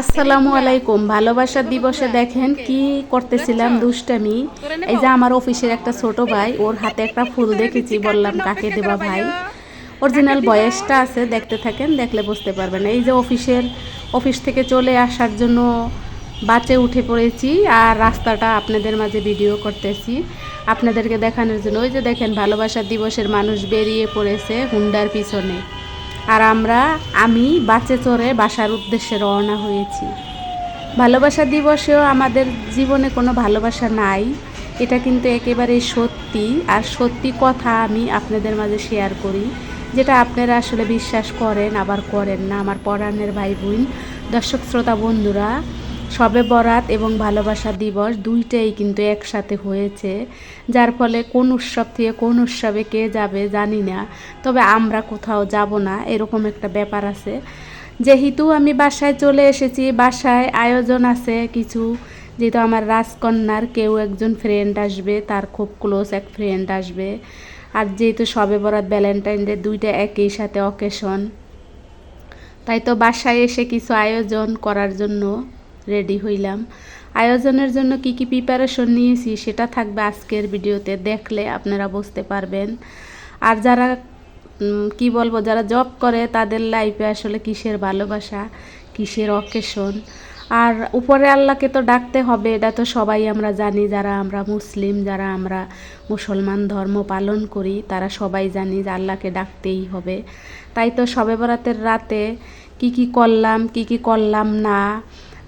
আসসালামু আলাইকুম। ভালোবাসা দিবসে দেখেন কি করতেছিলাম দুষ্টামি। এই যে আমার অফিসের একটা ছোট ভাই, ওর হাতে একটা ফুল দেখেছি, বললাম, কাকে দেবা ভাই? অরিজিনাল বয়সটা আছে, দেখতে থাকেন, দেখলে বুঝতে পারবেন। এই যে অফিসের, অফিস থেকে চলে আসার জন্য বাসে উঠে পড়েছি আর রাস্তাটা আপনাদের মাঝে ভিডিও করতেছি। আপনাদেরকে দেখানোর জন্য। ওই যে দেখেন, ভালোবাসা দিবসের মানুষ বেরিয়ে পড়েছে হুন্ডার পিছনে। আর আমরা, আমি বাঁচে চড়ে বাসার উদ্দেশ্যে রওনা হয়েছি। ভালোবাসা দিবসেও আমাদের জীবনে কোনো ভালোবাসা নাই। এটা কিন্তু একেবারে সত্যি। আর সত্যি কথা আমি আপনাদের মাঝে শেয়ার করি, যেটা আপনারা আসলে বিশ্বাস করেন, আবার করেন না। আমার পরাণের ভাই বোন, দর্শক, শ্রোতা, বন্ধুরা সবে বরাত এবং ভালোবাসা দিবস দুইটাই কিন্তু একসাথে হয়েছে, যার ফলে কোন উৎসব থেকে কোন উৎসবে কে যাবে জানি না, তবে আমরা কোথাও যাব না, এরকম একটা ব্যাপার আছে। যেহেতু আমি বাসায় চলে এসেছি, বাসায় আয়োজন আছে কিছু, যেহেতু আমার রাজকন্যার কেউ একজন ফ্রেন্ড আসবে, তার খুব ক্লোজ এক ফ্রেন্ড আসবে। আর যেহেতু সবে বরাত ভ্যালেন্টাইন ডে দুইটা একই সাথে অকেশন তাই তো বাসায় এসে কিছু আয়োজন করার জন্য রেডি হইলাম। আয়োজনের জন্য কি কি প্রিপারেশন নিয়েছি সেটা থাকবে আজকের ভিডিওতে, দেখলে আপনারা বুঝতে পারবেন। আর যারা কি বলব, যারা জব করে, তাদের লাইফে আসলে কিসের ভালোবাসা, কিসের অকেশন আর উপরে আল্লাহকে তো ডাকতে হবে, এটা তো সবাই আমরা জানি, যারা আমরা মুসলিম, যারা আমরা মুসলমান ধর্ম পালন করি, তারা সবাই জানি যে আল্লাহকে ডাকতেই হবে। তাই তো সবে বরাতের রাতে কি কি করলাম, কি কি করলাম না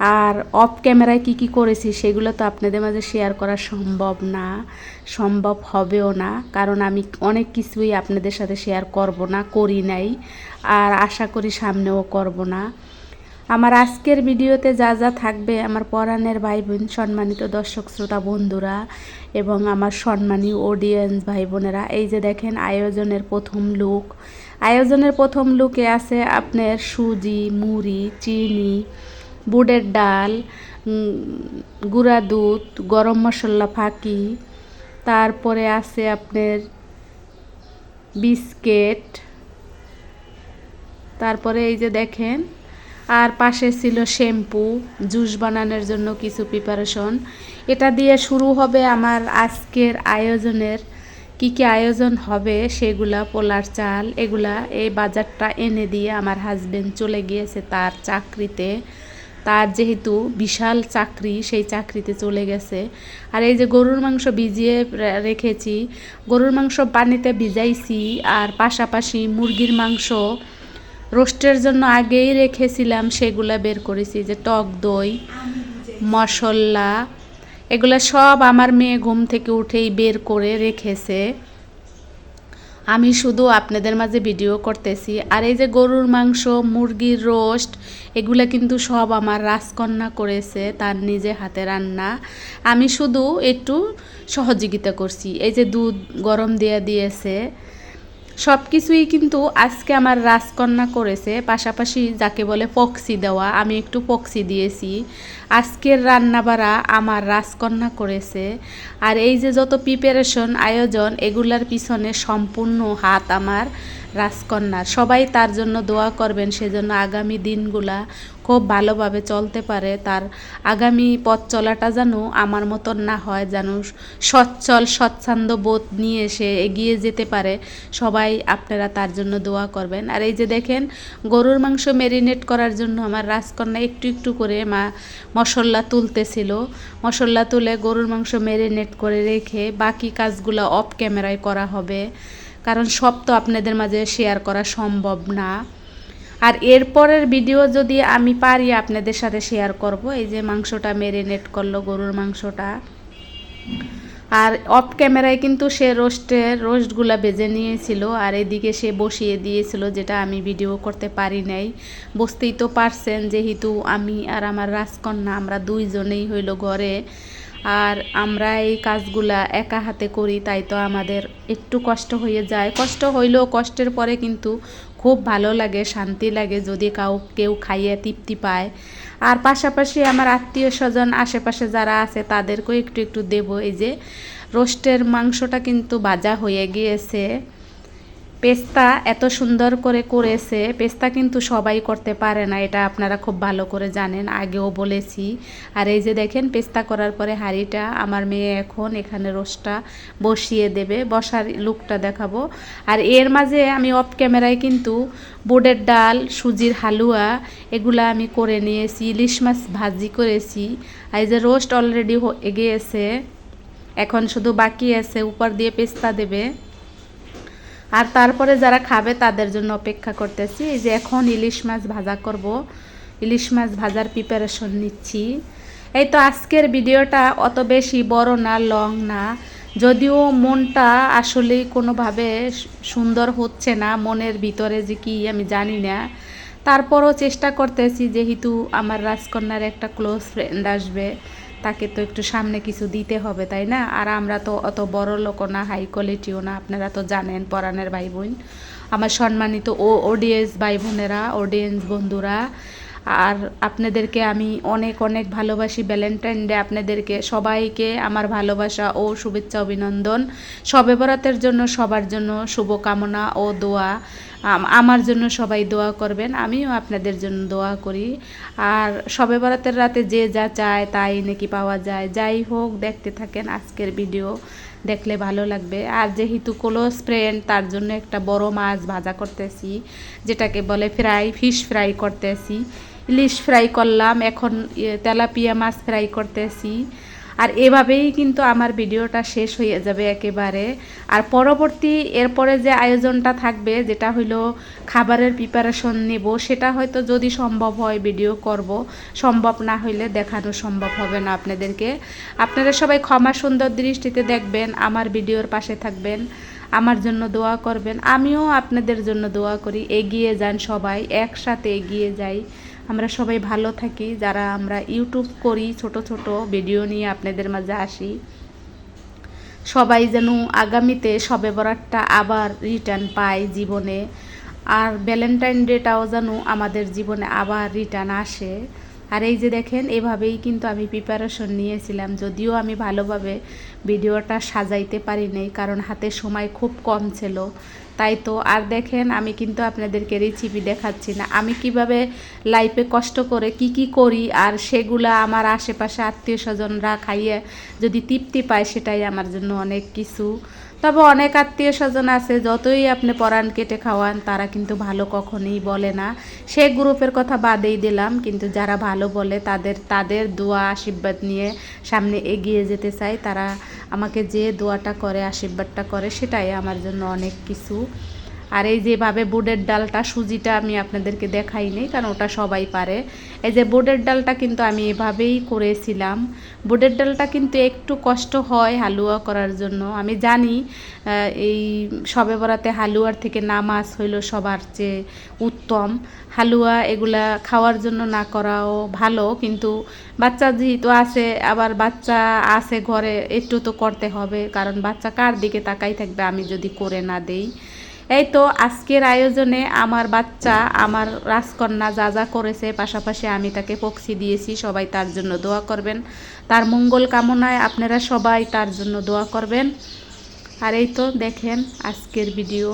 আর অফ ক্যামেরায় কি কি করেছি সেগুলো তো আপনাদের মাঝে শেয়ার করা সম্ভব না, সম্ভব হবেও না। কারণ আমি অনেক কিছুই আপনাদের সাথে শেয়ার করব না, করি নাই। আর আশা করি সামনেও করব না। আমার আজকের ভিডিওতে যা যা থাকবে, আমার পরাণের ভাই বোন সম্মানিত দর্শক শ্রোতা বন্ধুরা এবং আমার সম্মানী অডিয়েন্স ভাই বোনেরা এই যে দেখেন আয়োজনের প্রথম লুক আয়োজনের প্রথম লুকে আছে আপনার সুজি, মুড়ি, চিনি বুটের ডাল গুঁড়া দুধ, গরম মশলা, ফাঁকি। তারপরে আছে আপনার বিস্কেট। তারপরে এই যে দেখেন, আর পাশে ছিল শ্যাম্পু, জুস বানানোর জন্য কিছু প্রিপারেশন এটা দিয়ে শুরু হবে আমার আজকের আয়োজনের। কি কি আয়োজন হবে সেগুলা, পোলার চাল, এগুলা এই বাজারটা এনে দিয়ে আমার হাজবেন্ড চলে গিয়েছে তার চাকরিতে। তার যেহেতু বিশাল চাকরি, সেই চাকরিতে চলে গেছে। আর এই যে গরুর মাংস ভিজিয়ে রেখেছি, গরুর মাংস পানিতে ভিজাইছি, আর পাশাপাশি মুরগির মাংস রোস্টের জন্য আগেই রেখেছিলাম, সেগুলা বের করেছি, যে টক দই, মশলা, এগুলো সব আমার মেয়ে ঘুম থেকে উঠেই বের করে রেখেছে। আমি শুধু আপনাদের মাঝে ভিডিও করতেছি। আর এই যে গরুর মাংস, মুরগির রোস্ট, এগুলো কিন্তু সব আমার রাজকন্যা করেছে তার নিজে হাতে রান্না। আমি শুধু একটু সহযোগিতা করছি। এই যে দুধ গরম দিয়ে দিয়েছে সব কিছুই কিন্তু আজকে আমার রাজকন্যা করেছে, পাশাপাশি যাকে বলে পক্সি দেওয়া, আমি একটু পক্সি দিয়েছি। আজকের রান্নাবাড়া আমার রাজকন্যা করেছে। আর এই যে যত প্রিপারেশন আয়োজন, এগুলার পিছনে সম্পূর্ণ হাত আমার রাজকন্যার। সবাই তার জন্য দোয়া করবেন, সেজন্য আগামী দিনগুলা খুব ভালোভাবে চলতে পারে, তার আগামী পথ চলাটা যেন আমার মতন না হয়, যেন সচ্ছল, স্বচ্ছন্দ বোধ নিয়ে সে এগিয়ে যেতে পারে। সবাই আপনারা তার জন্য দোয়া করবেন। আর এই যে দেখেন, গরুর মাংস ম্যারিনেট করার জন্য আমার রাজকন্যা একটু একটু করে মা মশলা তুলতেছিল। মশলা তুলে গরুর মাংস ম্যারিনেট করে রেখে বাকি কাজগুলো অফ ক্যামেরায় করা হবে। কারণ সব তো আপনাদের মাঝে শেয়ার করা সম্ভব না। আর এরপরের ভিডিও যদি আমি পারি আপনাদের সাথে শেয়ার করব, এই যে মাংসটা মেরিনেট করল, গরুর মাংসটা। আর অফ ক্যামেরায় কিন্তু সে রোস্টের রোস্টগুলো বেজে নিয়েছিল, আর এদিকে সে বসিয়ে দিয়েছিল, যেটা আমি ভিডিও করতে পারি নাই। বুঝতেই তো পারছেন, যেহেতু আমি আর আমার রাজকন্যা, আমরা দুইজনেই হইল ঘরে। আর আমরা এই কাজগুলা একা হাতে করি, তাই তো আমাদের একটু কষ্ট হয়ে যায়। কষ্ট হইলেও কষ্টের পরে কিন্তু খুব ভালো লাগে, শান্তি লাগে যদি কাউ, কেউ খাইয়ে তৃপ্তি পায়। আর পাশাপাশি আমার আত্মীয় স্বজন, আশেপাশে যারা আছে তাদেরকেও একটু একটু দেব। এই যে রোস্টের মাংসটা কিন্তু ভাজা হয়ে গিয়েছে। পেস্তা এত সুন্দর করে করেছে, পেস্তা কিন্তু সবাই করতে পারে না, এটা আপনারা খুব ভালো করে জানেন, আগেও বলেছি। আর এই যে দেখেন, পেস্তা করার পরে হাঁড়িটা আমার মেয়ে এখন এখানে রোস্টটা বসিয়ে দেবে, বসার লুকটা দেখাবো। আর এর মাঝে আমি অফ ক্যামেরায় কিন্তু বুটের ডাল, সুজির হালুয়া, এগুলা আমি করে নিয়েছি, ইলিশ মাছ ভাজি করেছি। আর এই যে রোস্ট অলরেডি এগিয়েছে এখন শুধু বাকি আছে, উপর দিয়ে পেস্তা দেবে। আর তারপরে যারা খাবে তাদের জন্য অপেক্ষা করতেছি। যে এখন ইলিশ মাছ ভাজা করব। ইলিশ মাছ ভাজার প্রিপারেশন নিচ্ছি। এই তো আজকের ভিডিওটা অত বেশি বড় না লং না। যদিও মনটা আসলেই কোনোভাবে সুন্দর হচ্ছে না, মনের ভিতরে যে কি আমি জানি না। তারপরও চেষ্টা করতেছি যেহেতু আমার রাজকন্যার একটা ক্লোজ ফ্রেন্ড আসবে। তাকে তো একটু সামনে কিছু দিতে হবে, তাই না? আর আমরা তো অত বড় লোক না হাই কোয়ালিটিও না, আপনারা তো জানেন পরাণের ভাই বোন। আমার সম্মানিত ও অডিয়েন্স ভাই বোনেরা অডিয়েন্স বন্ধুরা আর আপনাদেরকে আমি অনেক অনেক ভালোবাসি ভ্যালেন্টাইন ডে আপনাদেরকে সবাইকে আমার ভালোবাসা ও শুভেচ্ছা, অভিনন্দন। সবে বরাতের জন্য সবার জন্য শুভকামনা ও দোয়া। আমার জন্য সবাই দোয়া করবেন, আমিও আপনাদের জন্য দোয়া করি। আর সবে বরাতের রাতে যে যা চায় তাই নাকি পাওয়া যায়। যাই হোক, দেখতে থাকেন আজকের ভিডিও। দেখলে ভালো লাগবে। আর যেহেতু ক্লোজ ফ্রেন্ড তার জন্য একটা বড় মাছ ভাজা করতেছি, যেটাকে বলে ফ্রাই ফিশ ফ্রাই করতেছি। ইলিশ ফ্রাই করলাম, এখন তেলাপিয়া মাছ ফ্রাই করতেছি। আর এভাবেই কিন্তু আমার ভিডিওটা শেষ হয়ে যাবে একেবারে। আর পরবর্তী এরপরে যে আয়োজনটা থাকবে, যেটা হইল খাবারের প্রিপারেশন নেব, সেটা হয়তো যদি সম্ভব হয় ভিডিও করব, সম্ভব না হইলে দেখানো সম্ভব হবে না আপনাদেরকে। আপনারা সবাই ক্ষমা সুন্দর দৃষ্টিতে দেখবেন, আমার ভিডিওর পাশে থাকবেন, আমার জন্য দোয়া করবেন। আমিও আপনাদের জন্য দোয়া করি, এগিয়ে যান সবাই, একসাথে এগিয়ে যাই। আমরা সবাই ভালো থাকি। যারা আমরা ইউটিউব করি, ছোট ছোট ভিডিও নিয়ে আপনাদের মাঝে আসি। সবাই যেন আগামীতে সবে বরাতটা আবার রিটার্ন পায় জীবনে। আর ভ্যালেন্টাইন ডেটাও যেন আমাদের জীবনে আবার রিটার্ন আসে। আর এই যে দেখেন, এভাবেই কিন্তু আমি প্রিপারেশন নিয়েছিলাম। যদিও আমি ভালোভাবে ভিডিওটা সাজাইতে পারি নাই, কারণ হাতে সময় খুব কম ছিল। তাই তো, আর দেখেন, আমি কিন্তু আপনাদেরকে রেসিপি দেখাচ্ছি না। আমি কীভাবে লাইফে কষ্ট করে কি কি করি, আর সেগুলা আমার আশেপাশে আত্মীয় স্বজনরা খাইয়ে যদি তৃপ্তি পায়, সেটাই আমার জন্য অনেক কিছু। তবে অনেক আত্মীয় স্বজন আছে, যতই আপনি পরাণ কেটে খাওয়ান, তারা কিন্তু ভালো কখনোই বলে না। সে গ্রুপের কথা বাদেই দিলাম, কিন্তু যারা ভালো বলে, তাদের তাদের দোয়া, আশীর্বাদ নিয়ে সামনে এগিয়ে যেতে চাই। তারা আমাকে যে দোয়াটা করে, আশীর্বাদটা করে, সেটাই আমার জন্য অনেক কিছু। আর এই যেভাবে বুটের ডালটা, সুজিটা আমি আপনাদেরকে দেখাইনি কারণ ওটা সবাই পারে। এই যে বুটের ডালটা কিন্তু আমি এভাবেই করেছিলাম। বুটের ডালটা কিন্তু একটু কষ্ট হয় হালুয়া করার জন্য। আমি জানি এই সবে বরাতে হালুয়ার থেকে নামাজ হইল সবার চেয়ে উত্তম। হালুয়া এগুলা খাওয়ার জন্য না করাও ভালো, কিন্তু বাচ্চা যেহেতু আছে, আবার বাচ্চা আছে ঘরে, একটু তো করতে হবে। কারণ বাচ্চা কার দিকে তাকাই থাকবে আমি যদি করে না দেই। এই তো আজকের আয়োজনে আমার বাচ্চা, আমার রাজকন্যা যা যা করেছে, পাশাপাশি আমি তাকে পক্সি দিয়েছি, সবাই তার জন্য দোয়া করবেন। তার মঙ্গল কামনায় আপনারা সবাই তার জন্য দোয়া করবেন। আর এই তো দেখেন আজকের ভিডিও।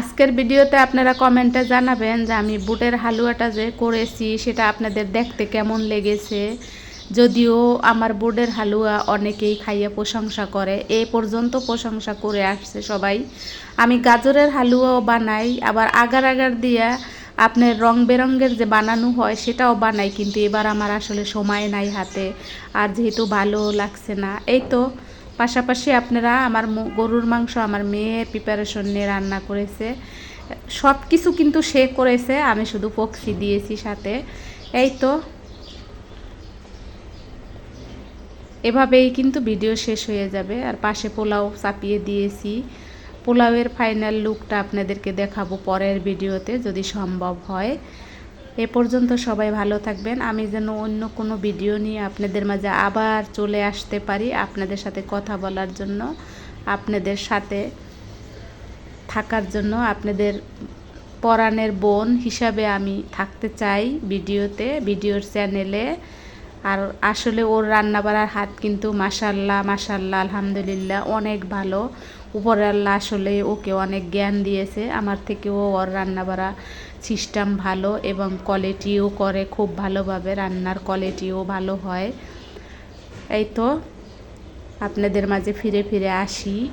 আজকের ভিডিওতে আপনারা কমেন্টে জানাবেন যে আমি বুটের হালুয়াটা যে করেছি, সেটা আপনাদের দেখতে কেমন লেগেছে। যদিও আমার বোর্ডের হালুয়া অনেকেই খাইয়ে প্রশংসা করে, এ পর্যন্ত প্রশংসা করে আসছে সবাই। আমি গাজরের হালুয়াও বানাই, আবার আগার আগার দিয়া আপনার রং বেরঙ্গের যে বানানো হয় সেটাও বানাই, কিন্তু এবার আমার আসলে সময় নাই হাতে, আর যেহেতু ভালো লাগছে না। এই তো, পাশাপাশি আপনারা আমার গরুর মাংস আমার মেয়ের প্রিপারেশন নিয়ে রান্না করেছে। সব কিছু কিন্তু সে করেছে, আমি শুধু পক্সি দিয়েছি সাথে। এই তো এভাবেই কিন্তু ভিডিও শেষ হয়ে যাবে। আর পাশে পোলাও চাপিয়ে দিয়েছি। পোলাওয়ের ফাইনাল লুকটা আপনাদেরকে দেখাবো পরের ভিডিওতে যদি সম্ভব হয়। এ পর্যন্ত সবাই ভালো থাকবেন। আমি যেন অন্য কোনো ভিডিও নিয়ে আপনাদের মাঝে আবার চলে আসতে পারি আপনাদের সাথে কথা বলার জন্য, আপনাদের সাথে থাকার জন্য, আপনাদের পরাণের বোন হিসাবে আমি থাকতে চাই ভিডিওতে ভিডিওর চ্যানেলে আর আসলে ওর রান্না বাড়ার হাত কিন্তু মাসাল্লাহ মাসাল্লাহ আলহামদুলিল্লাহ অনেক ভালো। উপরে আল্লাহ আসলে ওকে অনেক জ্ঞান দিয়েছে। আমার থেকেও ওর রান্না বাড়া সিস্টেম ভালো এবং কোয়ালিটিও করে খুব ভালোভাবে। রান্নার কোয়ালিটিও ভালো হয়। এই তো, আপনাদের মাঝে ফিরে ফিরে আসি।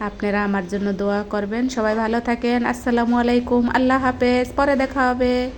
আপনারা আমার জন্য দোয়া করবেন। সবাই ভালো থাকেন। আসসালামু আলাইকুম। আল্লাহ হাফেজ। পরে দেখা হবে।